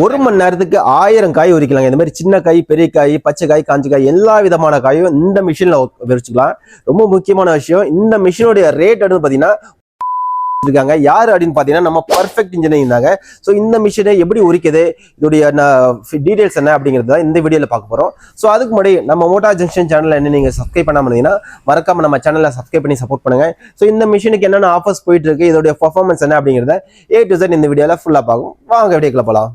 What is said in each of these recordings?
ஒரு மணி நேரத்துக்கு ஆயிரம் காய் உரிக்கலாங்க. இந்த மாதிரி சின்ன காய் பெரிய காய் பச்சை காய் காஞ்ச காய் எல்லா விதமான காயும் இந்த மிஷினில் விரிச்சுக்கலாம். ரொம்ப முக்கியமான விஷயம் இந்த மிஷினுடைய ரேட் அப்படின்னு பார்த்தீங்கன்னா இருக்காங்க. யார் அப்படின்னு பார்த்தீங்கன்னா நம்ம பர்ஃபெக்ட் இன்ஜினியரிங் தாங்க. ஸோ இந்த மிஷினை எப்படி உரிக்குது? இதோடைய டீடைல்ஸ் என்ன அப்படிங்கிறது தான் இந்த வீடியோவில் பார்க்க போகிறோம் ஸோ அதுக்கு முன்னாடி நம்ம மோட்டா ஜங்ஷன் சேனலில் என்ன நீங்கள் சப்ஸ்கிரைப் பண்ணாமல் இருந்தீங்கன்னா மறக்காம நம்ம சேனலில் சப்ஸ்கிரைப் பண்ணி சப்போர்ட் பண்ணுங்க. ஸோ இந்த மிஷினுக்கு என்னென்ன ஆஃபர்ஸ் போயிட்டு இருக்கு? இதோடைய பர்ஃபார்மன்ஸ் என்ன அப்படிங்கிறத ஏ டு செட் இந்த வீடியோவில் ஃபுல்லாக பார்க்கும் வாங்க வீடியோக்குள்ள போகலாம்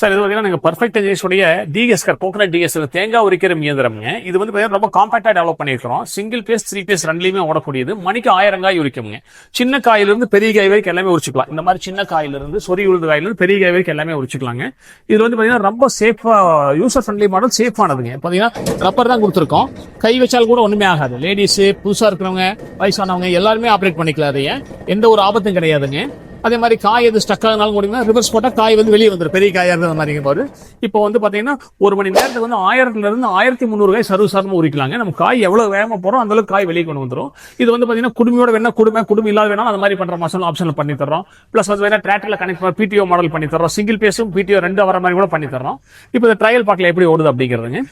சார் இது பார்த்தீங்கன்னா நீங்கள் பர்ஃபெக்ட் உடைய டிஎஸ்கர் கோகனட் டிஎஸ்கர் தேங்காய் உரிக்கிற இயந்திரம்ங்க. இது வந்து பார்த்தீங்கன்னா ரொம்ப காம்பாக்டாக டெவலப் பண்ணியிருக்கிறோம். சிங்கிள் பேஸ் த்ரீ பேஸ் ரெண்டுலையுமே ஓடக்கூடியது. மணிக்கு ஆயிரம் காய் உரிக்குங்க சின்ன காயிலிருந்து பெரிய காய் வரைக்கும் எல்லாமே உரிச்சுக்கலாம். இந்த மாதிரி சின்ன காயிலிருந்து சொறி உழுது காயிலிருந்து பெரிய காய் வரைக்கும் எல்லாமே உரிச்சிக்கலாங்க. இது வந்து பார்த்தீங்கன்னா ரொம்ப சேஃபாக யூசர் ஃப்ரெண்ட்லி மாடல் சேஃபானதுங்க பார்த்தீங்கன்னா ரப்பர் தான் கொடுத்துருக்கோம். கை வச்சால் கூட ஒன்றுமே ஆகாது. லேடிஸு புதுசாக இருக்கிறவங்க வயசானவங்க எல்லாருமே ஆப்ரேட் பண்ணிக்கலாம் அதையே எந்த ஒரு ஆபத்தும் கிடையாதுங்க. அதே மாதிரி காய் எது ஸ்டக் ஆகினாலும் முடியுமா ரிவர்ஸ் போட்டால் காய் வந்து வெளியே வந்துடும் பெரிய காயாக இருந்த மாதிரிங்க பாரு இப்போ வந்து பார்த்தீங்கன்னா ஒரு மணி நேரத்துக்கு வந்து ஆயிரத்துல இருந்து ஆயிரத்தி முந்நூறு காய் சர்வசாரமாக உரிக்கலாங்க. நம்ம காய் எவ்வளோ வேகமாக போகிறோம் அந்த அளவுக்கு காய் வெளியே கொண்டு வந்துடும் இது வந்து பார்த்தீங்கன்னா குடுமையோட வேணா குடுமை குடும்பம் இல்லாத வேணாலும் அந்த மாதிரி பண்ணுற மாசம் ஆப்ஷனில் பண்ணி தரோம் ப்ளஸ் வந்து வேணா டிராக்டரில் கனெக்ட் பண்ண பிடிஓ மாடல் பண்ணி தரோம் சிங்கிள் பேஸும் பிடிஓ ரெண்டு வர மாதிரி கூட பண்ணி தரோம் இப்போ இந்த ட்ரையல் பார்க்கல எப்படி ஓடுது அப்படிங்கிறதுங்க.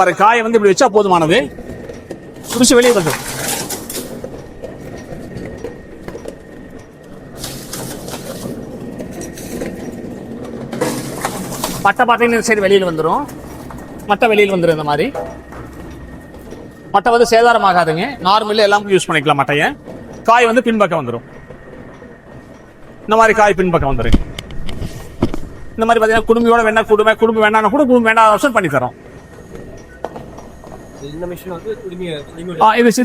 பாரு காயை வந்து இப்படி வச்சா போதுமானது? குடிச்சு வெளியே வந்துடும் மட்டை பார்த்தீங்கன்னா சைடு வெளியில் வந்துடும் மட்டை வெளியில் வந்துடும் இந்த மாதிரி. மட்டை வந்து சேதாரம் ஆகாதுங்க நார்மலி எல்லாம் யூஸ் பண்ணிக்கலாம் மட்டையை காய் வந்து பின்பக்கம் வந்துடும் இந்த மாதிரி காய் பின்பக்கம் வந்துடும் இந்த மாதிரி பார்த்தீங்கன்னா குடும்பியோட வேணா குடும்பம் குடும்பம் வேணாம் கூட குடும்பம் வேண்டாம் ஆப்ஷன் பண்ணி தரோம். இது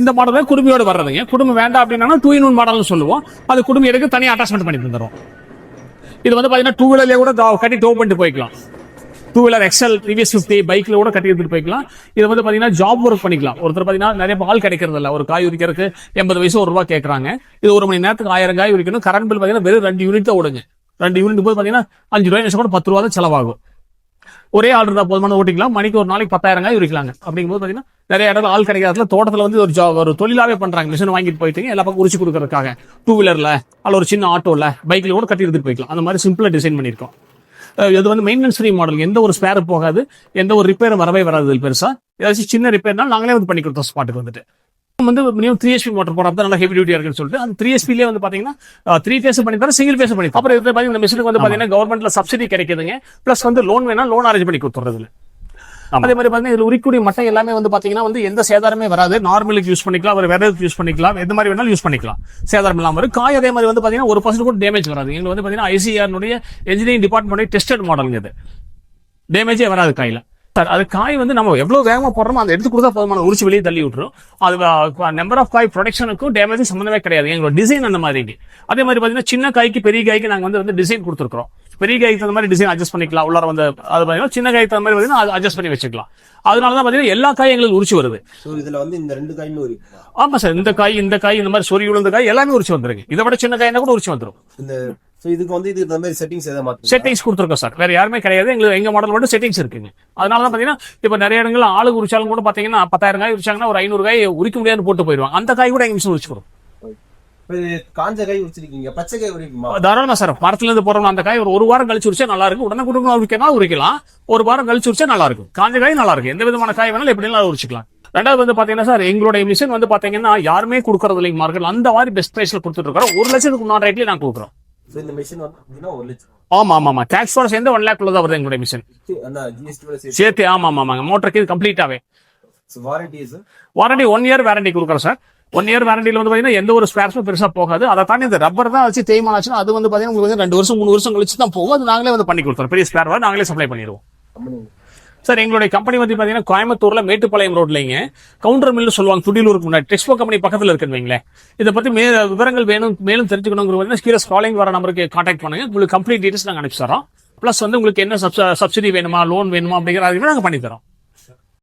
இந்த மாடல் குடும்பியோட வர்றதுங்க. குடும்பம் வேண்டாம் அப்படின்னா டூ இன் ஒன் மாடல்னு சொல்லுவோம். அது குடும்பம் எடுக்க தனியாக அட்டாச்மெண்ட் பண்ணி தந்துடும் இது வந்து பார்த்தீங்கன்னா டூ வீலர்லேயே கூட கட்டி டோ பண்ணிட்டு போய்க்கலாம். Two wheeler XL TVS fifty பைக்கில் கூட கட்டி எடுத்துகிட்டு போய்க்கலாம். இது வந்து பார்த்தீங்கன்னா ஜாப் ஒர்க் பண்ணிக்கலாம். ஒருத்தர் பார்த்தீங்கன்னா நிறைய பால் கிடைக்கிறது இல்லை. ஒரு காய் உரிக்கிறதுக்கு எண்பது வயசு ஒரு ரூபா கேட்குறாங்க இது ஒரு மணி நேரத்துக்கு ஆயிரம் காய் உரிக்கணும். கரண்ட் பில் பார்த்தீங்கன்னா வெறும் ரெண்டு யூனிட் தான் ஓடுங்க. ரெண்டு யூனிட் போது பார்த்தீங்கன்னா அஞ்சு ரூபாய் கூட பத்து ரூபா தான் செலவாகும். ஒரே ஆள் இருந்தால் போதுமான ஓட்டிக்கலாம். மணிக்கு ஒரு நாளைக்கு பத்தாயிரம் காய் உரிக்கலாங்க. அப்படிங்கும்போது பார்த்தீங்கன்னா நிறைய இடத்துல ஆள் கிடைக்காதுல தோட்டத்தில் வந்து ஒரு ஜா ஒரு தொழிலாவே பண்றாங்க. மிஷின் வாங்கிட்டு போயிட்டு எல்லா பக்கம் உரிச்சு கொடுக்கறதுக்காக. டூ வீலர்ல அல்ல ஒரு சின்ன ஆட்டோல பைக்ல கூட கட்டி எடுத்துட்டு போய்க்கலாம். அந்த மாதிரி சிம்பிளா டிசைன் பண்ணியிருக்கோம். இது வந்து மெயின்டெனன்ஸ் ஃப்ரீ மாடல் எந்த ஒரு ஸ்பேர் போகாது. எந்த ஒரு ரிப்பேரும் வரவே வராது இதுல பெருசா. ஏதாச்சும் சின்ன ரிப்பேர்னாலும் நாங்களே வந்து பண்ணி கொடுத்தோம் ஸ்பாட்டுக்கு வந்துட்டு. வந்து மினிமம் த்ரீ ஹெச்பி மோட்டர் போட நல்லா ஹெவி டியூட்டியா இருக்குன்னு சொல்லிட்டு அந்த த்ரீ ஹெச்பிலே வந்து பாத்தீங்கன்னா த்ரீ ஃபேஸ் பண்ணி தர சிங்கிள் ஃபேஸ் பண்ணி. அப்புறம் இதுல பாத்தீங்கன்னா இந்த மிஷினுக்கு வந்து பாத்தீங்கன்னா கவர்மெண்ட்ல சப்சிடி கிடைக்குதுங்க. பிளஸ் வந்து லோன் வேணா லோன் அரேஞ்ச் பண்ணி கொடுத்துறது அதே மாதிரி பாத்தீங்கன்னா இதுல உரிக்கூடிய மட்டை எல்லாமே வந்து பாத்தீங்கன்னா வந்து எந்த சேதாரமே வராது. நார்மலுக்கு யூஸ் பண்ணிக்கலாம் ஒரு வேற யூஸ் பண்ணிக்கலாம். எந்த மாதிரி வேணாலும் யூஸ் பண்ணிக்கலாம். சேதாரம் இல்லாமல் வரும். காய் அதே மாதிரி வந்து பாத்தீங்கன்னா ஒரு பர்சன்ட் கூட டேமேஜ் வராது. எங்களுக்கு வந்து பாத்தீங்கன்னா ஐசிஆர்னுடைய இன்ஜினியரிங் டிபார்ட்மெண்ட் டெஸ்டட் மாடலுங்க இது. டேமேஜே வராது காயில. சார் அது காய் வந்து நம்ம எவ்வளவு வேகமா போடுறோமோ அந்த எடுத்து கொடுத்தா போதுமான உரிச்சு வெளியே தள்ளி விட்டுரும். அது நம்பர் ஆஃப் காய் ப்ரொடக்ஷனுக்கும் டேமேஜ் சம்மந்தமே கிடையாது. எங்களோட டிசைன் அந்த மாதிரி அதே மாதிரி பாத்தீங்கன்னா சின்ன காய்க்கு பெரிய காய்க்கு நாங்க வந்து வந்து டிசைன் கொடுத்துருக்கோம் பெரிய காய்க்கு தகுந்த மாதிரி டிசைன் அட்ஜஸ்ட் பண்ணிக்கலாம். உள்ளார வந்து அது பாத்தீங்கன்னா சின்ன காய்க்கு தகுந்த மாதிரி பாத்தீங்கன்னா அட்ஜஸ்ட் பண்ணி வச்சுக்கலாம். அதனால தான் பாத்தீங்கன்னா எல்லா காயும் எங்களுக்கு உரிச்சு வருது. இதுல வந்து இந்த ரெண்டு காயுமே உரிக்கலாம் ஆமா சார் இந்த காய் இந்த காய் இந்த மாதிரி சொறி விழுந்த காய் எல்லாமே உரிச்சு வந்துருங்க. இதை விட சின்ன காய்னா கூட உரிச்சு வந்துரும். இந்த ஸோ இதுக்கு வந்து இதுக்கு தகுந்த மாதிரி செட்டிங்ஸ் எதாவது மாற்றி செட்டிங்ஸ் கொடுத்துருக்கோம் சார் வேற யாருமே கிடையாது. எங்களுக்கு எங்க மாடல் மட்டும் செட்டிங்ஸ் இருக்குங்க. அதனால தான் பாத்தீங்கன்னா இப்ப நிறைய இடங்கள்ல ஆளு உரிச்சாலும் கூட பாத்தீங்கன்னா பத்தாயிரம் காய் உரிச்சாங்கன்னா ஒரு ஐநூறு காய் உரிக்க முடியாதுன்னு போட்டு போயிடுவாங்க. அந்த காய் கூட எங்க மிஷின் உரிச்சுக்கிறோம். காஞ்ச காய் உரிச்சிருக்கீங்க. பச்சை காய் உரிக்குமா? தாராளமா சார் மரத்துல இருந்து போறோம் அந்த காய் ஒரு ஒரு வாரம் கழிச்சு உரிச்சா நல்லா இருக்கும். உடனே கொடுக்கணும் உரிக்கலாம் உரிக்கலாம். ஒரு வாரம் கழிச்சு உரிச்சா நல்லா இருக்கும். காஞ்ச காய் நல்லா இருக்கும். எந்த விதமான காய் வேணாலும் எப்படி வேணாலும் உரிச்சிக்கலாம். ரெண்டாவது வந்து பாத்தீங்கன்னா சார் எங்களுடைய மிஷின் வந்து பாத்தீங்கன்னா யாருமே கொடுக்கறது இல்லைங்க மார்க்கெட் அந்த மாதிரி பெஸ்ட் பிரைஸ்ல கொடுத்துட்டு இருக்கோம் ஒரு லட்சத்துக்கு முன்னாடி ரேட்லயே நான் கொடுக்குறோம். ஸோ இந்த மிஷின் வந்து பார்த்தீங்கன்னா ஒரு லட்சம் ஆமா ஆமா ஆமா. டேக்ஸோட சேர்ந்து ஒன் லேக் தான் வருது எங்களுடைய மிஷின் அந்த சேர்த்து. ஆமா ஆமா ஆமாங்க மோட்டருக்கு இது கம்ப்ளீட்டாவே warranty warranty one year warranty கொடுக்குறோம் சார் ஒன் இயர் வாரண்டியில் வந்து பார்த்தீங்கன்னா எந்த ஒரு ஸ்பேர்ஸும் பெருசாக போகாது. அதை தாண்டி இந்த ரப்பர் தான் வச்சு தேய்மானம் ஆச்சுன்னா அது வந்து பார்த்தீங்கன்னா உங்களுக்கு ரெண்டு வருஷம் மூணு வருஷம் கழிச்சு தான் போகும். அது நாங்களே வந்து பண்ணி கொடுத்துறோம். பெரிய ஸ்பேர் நாங்களே சப்ளை பண்ணிடுவோம். சார் எங்களுடைய கம்பெனி வந்து பார்த்தீங்கன்னா கோயம்புத்தூர்ல மேட்டுப்பாளையம் ரோட்லைங்க கவுண்டர் மில்னு சொல்லுவாங்க துடிலூருக்கு முன்னாடி. டெக்ஸ்போ கம்பெனி பக்கத்தில் இருக்குன்னு வைங்களேன். இதை பற்றி மே விவரங்கள் வேணும் மேலும் தெரிஞ்சுக்கணுங்கிறது கீழே ஸ்காலிங் வர நம்பருக்கு காண்டாக்ட் பண்ணுங்க. உங்களுக்கு கம்ப்ளீட் டீட்டெயில்ஸ் நாங்கள் அனுப்பிச்சு தரோம் ப்ளஸ் வந்து உங்களுக்கு என்ன சப்சிடி வேணுமா லோன் வேணுமா அப்படிங்கிற அதுவே நாங்கள் பண்ணி தரோம்